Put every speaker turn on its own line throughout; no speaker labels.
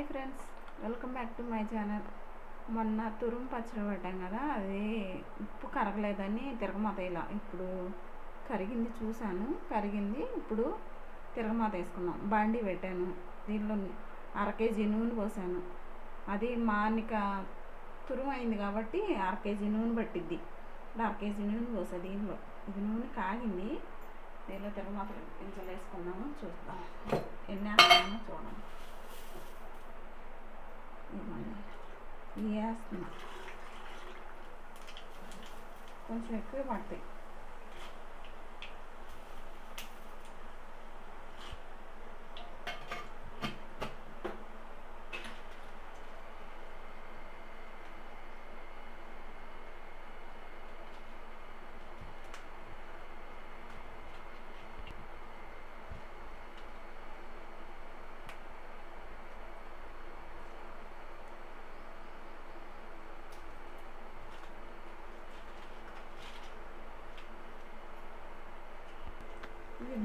Hi friends welcome back to my channel. మొన్న తురుము పచ్చడి పడ్డాం కదా అది ఉప్పు కరగలేదని తిరగమాత ఇలా ఇప్పుడు కరిగింది చూశాను కరిగింది ఇప్పుడు తిరగమాత వేసుకున్నాం. బండి పెట్టాను దీనిలో అర కేజీ నూనె పోసాను. అది మానిక తురుము అయింది కాబట్టి అర కేజీ నూనె పట్టిద్ది. ఇప్పుడు అర కేజీ నూనె పోసా దీనిలో ఇది నూనె కాగింది దీనిలో తిరగమాత పెంచలేసుకున్నాము వేసుకున్నాము చూస్తాం ఎన్ని కొంచెం ఎక్కువ పడతాయి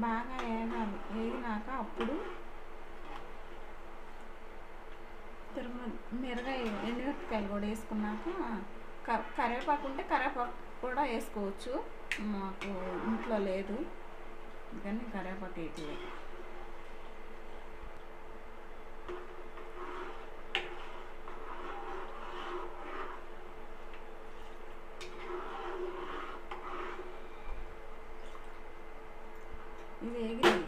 బాగా వేగాలి వేగినాక అప్పుడు తిరుమ మిరగాయ ఎండుమిరపకాయలు కూడా వేసుకున్నాక క కరివేపాకు ఉంటే కరివేపాకు కూడా వేసుకోవచ్చు. మాకు ఇంట్లో లేదు. కానీ కరివేపాకు వేయట్లేదు. ఇది వేగినాయి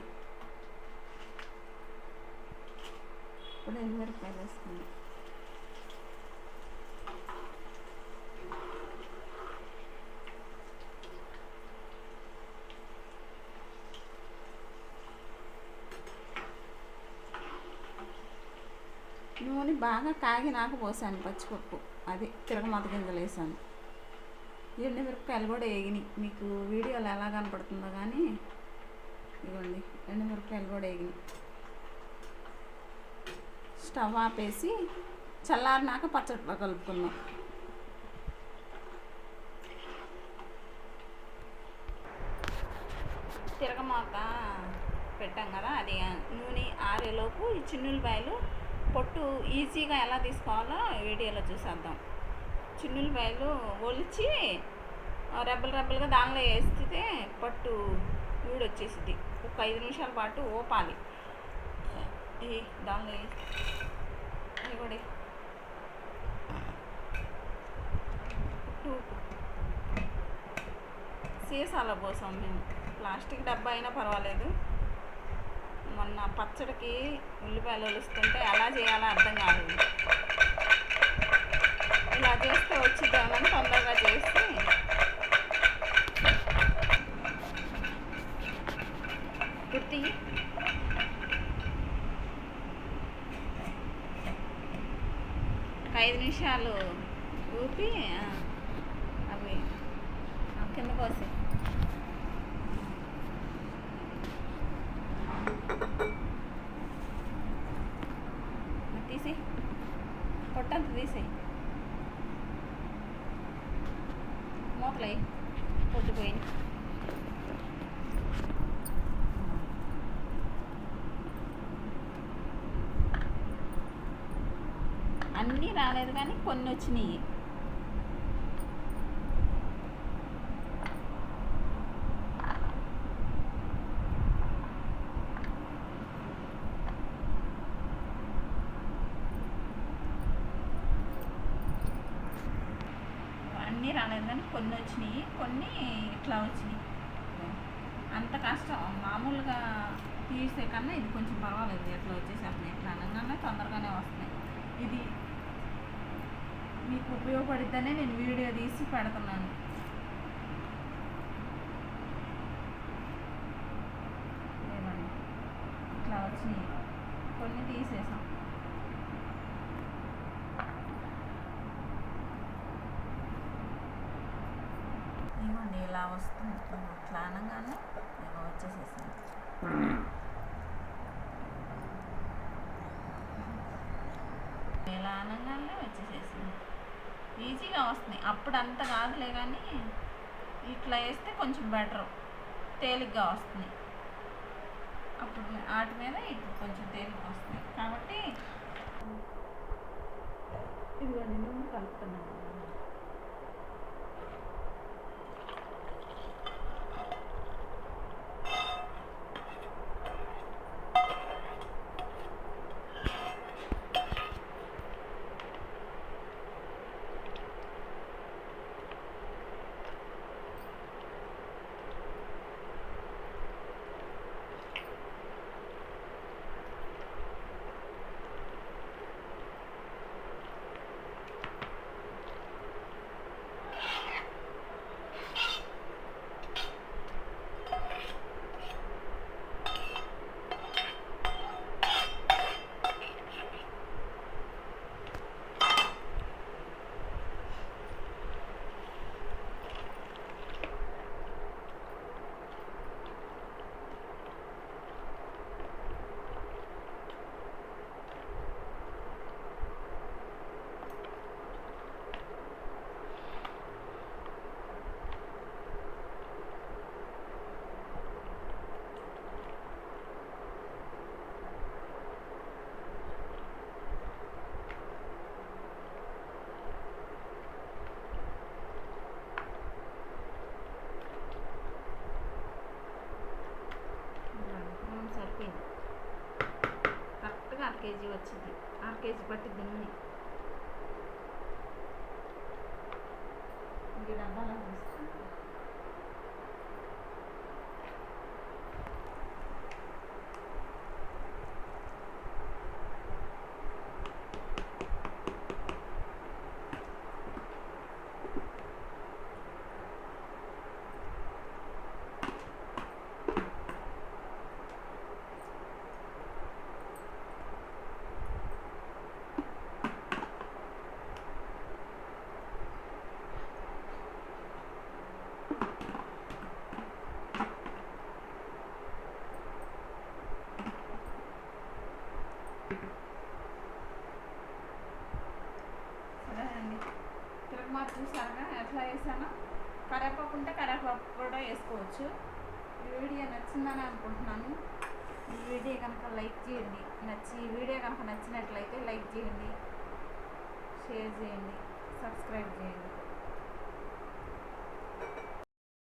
ఇప్పుడు ఎండుమిరపకాయలు వేసుకుందాం. నూనె బాగా కాగినాక పోసాను పచ్చిపప్పు. అది తిరగమాత గింజలు వేసాను. ఎండుమిరపకాయలు కూడా వేగినాయి మీకు వీడియోలో ఎలా కనపడుతుందో కానీ ఇదిగోండి ఎండుమిరపకాయలు కూడా వేగినాయి. స్టవ్ ఆపేసి చల్లారినాక పచ్చడి కలుపుకుందాం. తిరగమాక పెట్టాం కదా అది నూనె ఆరేలోపు ఈ చిన్నులపాయలు పొట్టు ఈజీగా ఎలా తీసుకోవాలో వీడియోలో చూసేద్దాం. చిన్నులపాయలు ఒలిచి రెబ్బలు రెబ్బలుగా దానిలో వేస్తే పట్టు ఊడొచ్చేసింది ఒక ఐదు నిమిషాల పాటు ఓపాలి. ఏ దానిలో ఇవ్వడి కూడా కోసం మేము. ప్లాస్టిక్ డబ్బా అయినా పర్వాలేదు. మొన్న పచ్చడికి ఉల్లిపాయలు ఒలుస్తుంటే ఎలా చేయాలో అర్థం కాలేదు. ఇలా చేస్తే వచ్చిద్దామని తొందరగా చేసి నిమిషాలు ఊపి ఆ, అవి ఆ, కింద పోసి తీసి పొట్టంత తీసేయి మూతలై పొద్దుపోయింది రాలేదు కానీ కొన్ని వచ్చినాయి అన్నీ రాలేదు కానీ కొన్ని వచ్చినాయి కొన్ని ఇట్లా వచ్చినాయి. అంత కష్టం మామూలుగా తీసే కన్నా ఇది కొంచెం పర్వాలేదు. ఎట్లా వచ్చేసేస్తున్నాయి ఎట్లా అనగానే తొందరగానే వస్తున్నాయి. ఇది మీకు ఉపయోగపడిద్దనే నేను వీడియో తీసి పెడుతున్నాను. ఇట్లా వచ్చినాయి కొన్ని తీసేసాం. ఇవ్వండి ఇలా వస్తుంది. ఇట్లా అనగానే ఇలా వచ్చేసేసింది ఇలా అనగానే వచ్చేసేసింది ఈజీగా వస్తున్నాయి. అప్పుడు అంత కాదులే కానీ ఇట్లా వేస్తే కొంచెం బెటర్. తేలిగ్గా వస్తున్నాయి. అప్పుడు వాటి మీద ఇప్పుడు కొంచెం తేలిగ్గా వస్తున్నాయి. కాబట్టి ఇదిగోండి నేను కలుపుతున్నాను. కేజీ వచ్చింది. ఆరు కేజీ పట్టిద్ది నూనె డబ్బాలో వేస్తాను సరేనండి తిరగమాత చూసారుగా ఎట్లా వేసానో కరివేపాకు ఉంటే కరివేపాకు కూడా వేసుకోవచ్చు ఈ వీడియో నచ్చిందని అనుకుంటున్నాను. ఈ వీడియో కనుక లైక్ చేయండి. నచ్చి వీడియో కనుక నచ్చినట్లయితే లైక్ చేయండి. షేర్ చేయండి. సబ్స్క్రైబ్ చేయండి.